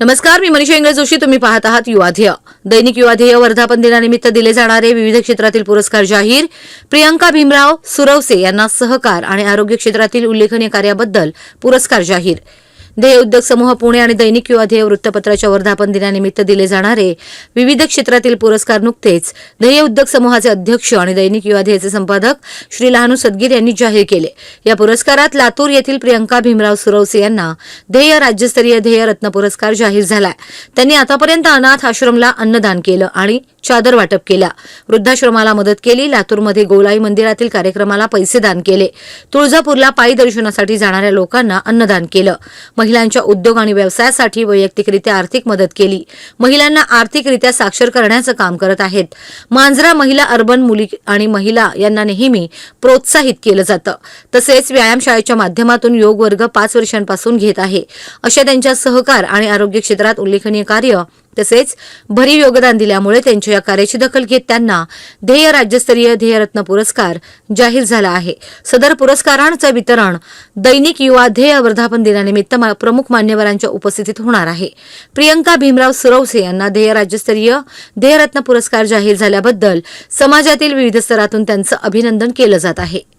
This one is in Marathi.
नमस्कार मी मनीषा इंगळे जोशी. तुम्ही पाहत आहात युवाध्येय दैनिक युवाध्येय वर्धापन दिनानिमित्त दिले जाणारे विविध क्षेत्रातील पुरस्कार जाहीर. प्रियंका भीमराव सुरवसे यांना सहकार आणि आरोग्य क्षेत्रातील उल्लेखनीय कार्याबद्दल पुरस्कार जाहीर. ध्येय उद्योग समूह पुणे आणि दैनिक युवाध्येय वृत्तपत्राच्या वर्धापन दिनानिमित्त दिले जाणारे विविध क्षेत्रातील पुरस्कार नुकतेच ध्येय उद्योग समूहाचे अध्यक्ष आणि दैनिक युवाध्येयचे संपादक श्री लहानू सदगीर यांनी जाहीर केले. या पुरस्कारात लातूर येथील प्रियंका भीमराव सुरवसे यांना ध्येय राज्यस्तरीय ध्येय रत्न पुरस्कार जाहीर झालाय. त्यांनी आतापर्यंत अनाथ आश्रमला अन्नदान केलं आणि चादर वाटप केल्या. वृद्धाश्रमाला मदत केली. लातूरमध्ये गोलाई मंदिरातील कार्यक्रमाला पैसे दान केले. तुळजापूरला पायी दर्शनासाठी जाणाऱ्या लोकांना अन्नदान केलं. महिलांच्या उद्योग आणि व्यवसायासाठी वैयक्तिकरित्या आर्थिक मदत केली. महिलांना आर्थिकरित्या साक्षर करण्याचं काम करत आहेत. मांजरा महिला अर्बन मुली आणि महिला यांना नेहमी प्रोत्साहित केलं जातं. तसेच व्यायामशाळेच्या माध्यमातून योग वर्ग पाच वर्षांपासून घेत आहे. अशा त्यांच्या सहकार आणि आरोग्य क्षेत्रात उल्लेखनीय कार्य तसेच भरीव योगदान दिल्यामुळे त्यांच्या या कार्याची दखल घेत त्यांना ध्येय राज्यस्तरीय ध्येयरत्न पुरस्कार जाहीर झाला आहे. सदर पुरस्कारांचं वितरण दैनिक युवा ध्येय वर्धापन दिनानिमित्त मा- प्रमुख मान्यवरांच्या उपस्थितीत होणार आहे. प्रियंका भीमराव सुरवसे यांना ध्येय राज्यस्तरीय ध्येयरत्न पुरस्कार जाहीर झाल्याबद्दल समाजातील विविध स्तरातून त्यांचं अभिनंदन केलं जात आहे.